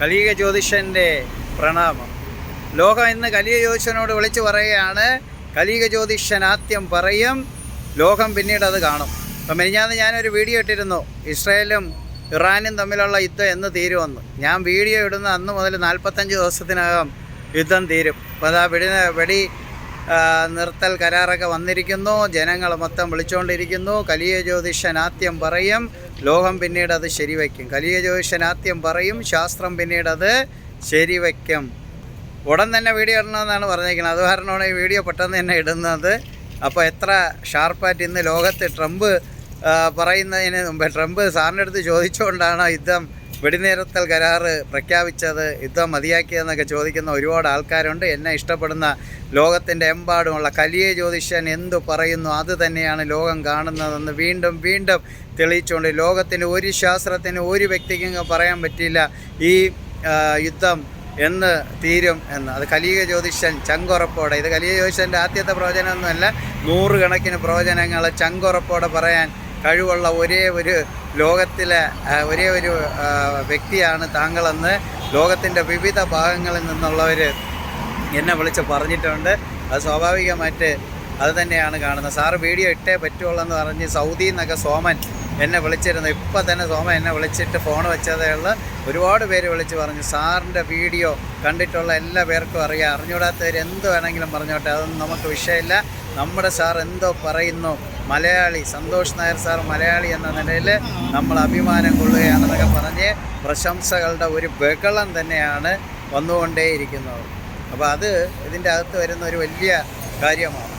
കലിക ജ്യോതിഷന്റെ പ്രണാമം. ലോകം ഇന്ന് കലിക ജ്യോതിഷനോട് വിളിച്ചു പറയുകയാണ് കലിക ജ്യോതിഷൻ ആദ്യം പറയും ലോകം പിന്നീട് അത് കാണും. അപ്പം മെനിഞ്ഞാന്ന് ഞാനൊരു വീഡിയോ ഇട്ടിരുന്നു ഇസ്രായേലും ഇറാനും തമ്മിലുള്ള യുദ്ധം എന്ന് തീരുമെന്ന്. ഞാൻ വീഡിയോ ഇടുന്ന അന്ന് മുതൽ നാൽപ്പത്തഞ്ച് ദിവസത്തിനകം യുദ്ധം തീരും. അപ്പോൾ അത് ആ വെടി വെടി നിർത്തൽ കരാറൊക്കെ വന്നിരിക്കുന്നു. ജനങ്ങൾ മൊത്തം വിളിച്ചുകൊണ്ടിരിക്കുന്നു കലിയ ജ്യോതിഷനാത്യം പറയും ലോകം പിന്നീട് അത് ശരിവയ്ക്കും. കലിയ ജ്യോതിഷനാത്യം പറയും ശാസ്ത്രം പിന്നീട് അത് ശരിവയ്ക്കും. ഉടൻ തന്നെ വീഡിയോ ഇടണമെന്നാണ് പറഞ്ഞിരിക്കുന്നത്. അത് കാരണമാണ് ഈ വീഡിയോ പെട്ടെന്ന് തന്നെ ഇടുന്നത്. അപ്പോൾ എത്ര ഷാർപ്പായിട്ട് ഇന്ന് ലോകത്ത് ട്രംപ് പറയുന്നതിന് മുമ്പ് ട്രംപ് സാറിന്റെ അടുത്ത് ചോദിച്ചുകൊണ്ടാണ് യുദ്ധം വെടിനിർത്തൽ കരാറ് പ്രഖ്യാപിച്ചത് യുദ്ധം മതിയാക്കിയതെന്നൊക്കെ ചോദിക്കുന്ന ഒരുപാട് ആൾക്കാരുണ്ട്. എന്നെ ഇഷ്ടപ്പെടുന്ന ലോകത്തിന്റെ എമ്പാടുമുള്ള കലിയ ജ്യോതിഷൻ എന്തു പറയുന്നു? അത് തന്നെയാണ് ലോകം കാണുന്നതെന്ന് വീണ്ടും വീണ്ടും തെളിയിച്ചുകൊണ്ട് ലോകത്തിന് ഒരു ശാസ്ത്രത്തിന് ഒരു വ്യക്തിക്കും പറയാൻ പറ്റില്ല ഈ യുദ്ധം എന്ന് തീരും എന്ന്. അത് കലിയുക ജ്യോതിഷൻ ചങ്കുറപ്പോടെ. ഇത് കലിയ ജ്യോതിഷന്റെ ആദ്യത്തെ പ്രവചനമൊന്നുമല്ല നൂറുകണക്കിന് പ്രവചനങ്ങൾ ചങ്കുറപ്പോടെ പറയാൻ കഴിവുള്ള ഒരേ ഒരു ലോകത്തിലെ ഒരേ ഒരു വ്യക്തിയാണ് താങ്കളെന്ന് ലോകത്തിന്റെ വിവിധ ഭാഗങ്ങളിൽ നിന്നുള്ളവർ എന്നെ വിളിച്ച് പറഞ്ഞിട്ടുണ്ട്. അത് സ്വാഭാവികമായിട്ട് അത് തന്നെയാണ് കാണുന്നത്. സാറ് വീഡിയോ ഇട്ടേ പറ്റുള്ളൂ എന്ന് പറഞ്ഞ് സൗദിയിൽ നിന്നൊക്കെ സോമൻ എന്നെ വിളിച്ചിരുന്നു. ഇപ്പം തന്നെ സോമൻ എന്നെ വിളിച്ചിട്ട് ഫോൺ വെച്ചതേ ഉള്ളു. ഒരുപാട് പേര് വിളിച്ച് പറഞ്ഞു സാറിന്റെ വീഡിയോ കണ്ടിട്ടുള്ള എല്ലാ പേർക്കും അറിയാം. അറിഞ്ഞൂടാത്തവർ എന്ത് വേണമെങ്കിലും പറഞ്ഞോട്ടെ. അതൊന്നും നമുക്ക് വിഷയമില്ല. നമ്മുടെ സാർ എന്തോ പറയുന്നു മലയാളി സന്തോഷ് നായർ സാർ മലയാളി എന്ന നിലയിൽ നമ്മൾ അഭിമാനം കൊള്ളുകയാണെന്നൊക്കെ പറഞ്ഞ് പ്രശംസകളുടെ ഒരു ബഹളം തന്നെയാണ് വന്നുകൊണ്ടേയിരിക്കുന്നത്. അപ്പോൾ അത് ഇതിന്റെ അകത്ത് വരുന്ന ഒരു വലിയ കാര്യമാണ്.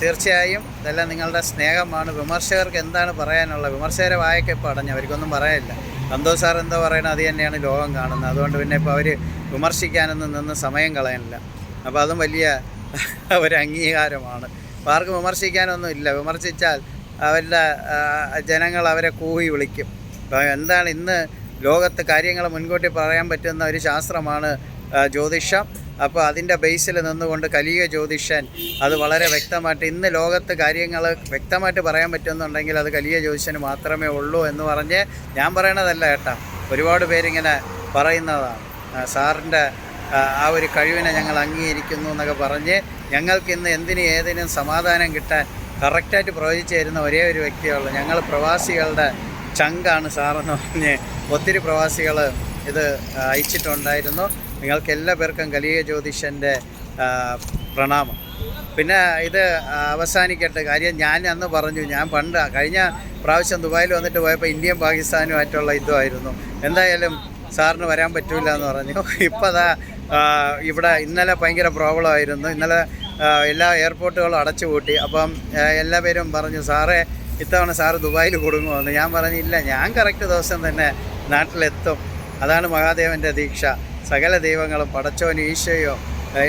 തീർച്ചയായും ഇതെല്ലാം നിങ്ങളുടെ സ്നേഹമാണ്. വിമർശകർക്ക് എന്താണ് പറയാനുള്ളത്? വിമർശകരെ വായൊക്കെ ഇപ്പോൾ അവർക്കൊന്നും പറയാനില്ല. സന്തോഷ് സാർ എന്താ പറയണത് അത് തന്നെയാണ് ലോകം കാണുന്നത്. അതുകൊണ്ട് പിന്നെ ഇപ്പോൾ അവർ വിമർശിക്കാനൊന്നും നിന്ന് സമയം കളയാനില്ല. അപ്പോൾ അതും വലിയ ഒരു അംഗീകാരമാണ്. ആർക്കും വിമർശിക്കാനൊന്നും ഇല്ല. വിമർശിച്ചാൽ അവരുടെ ജനങ്ങൾ അവരെ കൂവി വിളിക്കും. അപ്പോൾ എന്താണ് ഇന്ന് ലോകത്ത് കാര്യങ്ങൾ മുൻകൂട്ടി പറയാൻ പറ്റുന്ന ഒരു ശാസ്ത്രമാണ് ജ്യോതിഷം. അപ്പോൾ അതിന്റെ ബേസിൽ നിന്നുകൊണ്ട് കലിയ ജ്യോതിഷൻ അത് വളരെ വ്യക്തമായിട്ട് ഇന്ന് ലോകത്ത് കാര്യങ്ങൾ വ്യക്തമായിട്ട് പറയാൻ പറ്റുന്നുണ്ടെങ്കിൽ അത് കലിയ ജ്യോതിഷന് മാത്രമേ ഉള്ളൂ എന്ന് പറഞ്ഞ് ഞാൻ പറയണതല്ല കേട്ടാ. ഒരുപാട് പേരിങ്ങനെ പറയുന്നതാണ്. സാറിന്റെ ആ, ഒരു കഴിവിനെ ഞങ്ങൾ അംഗീകരിക്കുന്നു എന്നൊക്കെ പറഞ്ഞ് ഞങ്ങൾക്ക് ഇന്ന് എന്തിനും ഏതിനും സമാധാനം കിട്ടാൻ കറക്റ്റായിട്ട് പ്രവചിച്ചു തരുന്ന ഒരേ ഒരു വ്യക്തിയുള്ളൂ ഞങ്ങൾ പ്രവാസികളുടെ ചങ്കാണ് സാറെന്ന് പറഞ്ഞ് ഒത്തിരി പ്രവാസികൾ ഇത് അയച്ചിട്ടുണ്ടായിരുന്നു. നിങ്ങൾക്ക് എല്ലാ പേർക്കും കലിയ ജ്യോതിഷന്റെ പ്രണാമം. പിന്നെ ഇത് അവസാനിക്കട്ടെ. കാര്യം ഞാൻ അന്ന് പറഞ്ഞു ഞാൻ പണ്ട് കഴിഞ്ഞ പ്രാവശ്യം ദുബായിൽ വന്നിട്ട് പോയപ്പോൾ ഇന്ത്യയും പാകിസ്ഥാനുമായിട്ടുള്ള ഇതുമായിരുന്നു. എന്തായാലും സാറിന് വരാൻ പറ്റൂല എന്ന് പറഞ്ഞു. ഇപ്പോൾ അതാ ഇവിടെ ഇന്നലെ ഭയങ്കര പ്രോബ്ലം ആയിരുന്നു ഇന്നലെ എല്ലാ എയർപോർട്ടുകളും അടച്ചു പൂട്ടി. അപ്പം എല്ലാ പേരും പറഞ്ഞു സാറേ ഇത്തവണ സാറ് ദുബായിൽ കൊടുങ്ങുമെന്ന്. ഞാൻ പറഞ്ഞില്ല ഞാൻ കറക്റ്റ് ദിവസം തന്നെ നാട്ടിലെത്തും. അതാണ് മഹാദേവന്റെ ദീക്ഷ. സകല ദൈവങ്ങളും പടച്ചോനും ഈശോയോ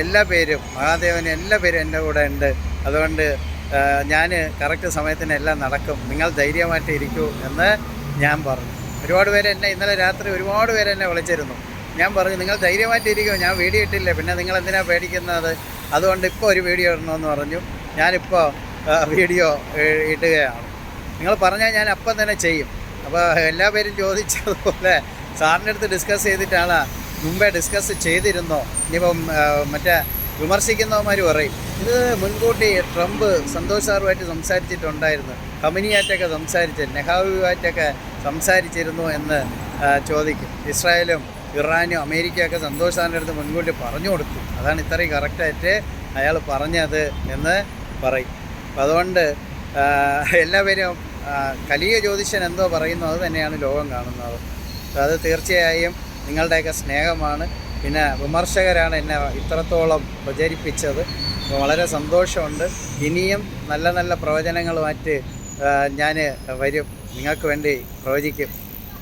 എല്ലാ പേരും മഹാദേവനും എല്ലാ പേരും എന്റെ കൂടെ ഉണ്ട്. അതുകൊണ്ട് ഞാൻ കറക്റ്റ് സമയത്തിന് എല്ലാം നടക്കും. നിങ്ങൾ ധൈര്യമായിട്ട് ഇരിക്കൂ എന്ന് ഞാൻ പറഞ്ഞു. ഒരുപാട് പേര് എന്നെ ഇന്നലെ രാത്രി ഒരുപാട് പേര് എന്നെ വിളിച്ചിരുന്നു. ഞാൻ പറഞ്ഞു നിങ്ങൾ ധൈര്യമായിട്ട് ഇരിക്കുമോ ഞാൻ വീഡിയോ ഇട്ടില്ല. പിന്നെ നിങ്ങൾ എന്തിനാണ് പേടിക്കുന്നത്? അതുകൊണ്ട് ഇപ്പോൾ ഒരു വീഡിയോ ഇടണമെന്ന് പറഞ്ഞു. ഞാനിപ്പോൾ വീഡിയോ ഇടുകയാണ്. നിങ്ങൾ പറഞ്ഞാൽ ഞാൻ അപ്പം തന്നെ ചെയ്യും. അപ്പോൾ എല്ലാ പേരും ചോദിച്ചതുപോലെ സാറിന്റെ അടുത്ത് ഡിസ്കസ് ചെയ്തിട്ടാണ് മുമ്പേ ഡിസ്കസ് ചെയ്തിരുന്നോ? ഇനിയിപ്പം മറ്റേ വിമർശിക്കുന്നവന്മാർ പറയും. ഇത് മുൻകൂട്ടി ട്രംപ് സന്തോഷ് സാറുമായിട്ട് സംസാരിച്ചിട്ടുണ്ടായിരുന്നു. കമ്പനിയായിട്ടൊക്കെ സംസാരിച്ച് നെഹാവുമായിട്ടൊക്കെ സംസാരിച്ചിരുന്നു എന്ന് ചോദിക്കും. ഇസ്രായേലും ഇറാനും അമേരിക്കയൊക്കെ സന്തോഷ് അടുത്ത് മുൻകൂട്ടി പറഞ്ഞു കൊടുത്തു. അതാണ് ഇത്രയും കറക്റ്റായിട്ട് അയാൾ പറഞ്ഞത് എന്ന് പറയും. അപ്പം അതുകൊണ്ട് എല്ലാവരും കലിയ ജ്യോതിഷൻ എന്തോ പറയുന്നു അത് തന്നെയാണ് ലോകം കാണുന്നത്. അത് തീർച്ചയായും നിങ്ങളുടെയൊക്കെ സ്നേഹമാണ്. പിന്നെ വിമർശകരാണ് എന്നെ ഇത്രത്തോളം പ്രചരിപ്പിച്ചത്. വളരെ സന്തോഷമുണ്ട്. ഇനിയും നല്ല നല്ല പ്രവചനങ്ങളുമായിട്ട് ഞാൻ വരും. നിങ്ങൾക്ക് വേണ്ടി പ്രവചിക്കും.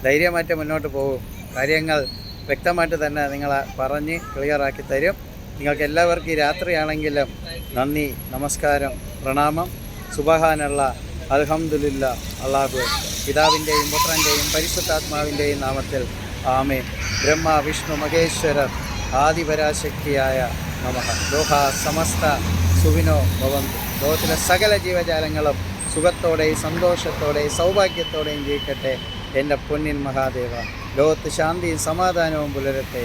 ധൈര്യമായിട്ട് മുന്നോട്ട് പോകും. കാര്യങ്ങൾ വ്യക്തമായിട്ട് തന്നെ നിങ്ങൾ പറഞ്ഞ് ക്ലിയറാക്കി തരും. നിങ്ങൾക്ക് എല്ലാവർക്കും ഈ രാത്രിയാണെങ്കിലും നന്ദി നമസ്കാരം പ്രണാമം സുബഹാനുള്ള അൽഹംദുലില്ല അള്ളാഹു പിതാവിന്റെയും പുത്രന്റെയും പരിശുദ്ധാത്മാവിന്റെയും നാമത്തിൽ ആമേ ബ്രഹ്മ വിഷ്ണു മഹേശ്വരർ ആദിപരാശക്തിയായ നമഃ. ലോക സമസ്ത സുവിനോ ഭവന്തു. ലോകത്തിലെ സകല ജീവജാലങ്ങളും സുഖത്തോടെയും സന്തോഷത്തോടെയും സൗഭാഗ്യത്തോടെയും ജീവിക്കട്ടെ എന്റെ പൊന്നിൻ മഹാദേവ. ലോകത്ത് ശാന്തിയും സമാധാനവും പുലരട്ടെ.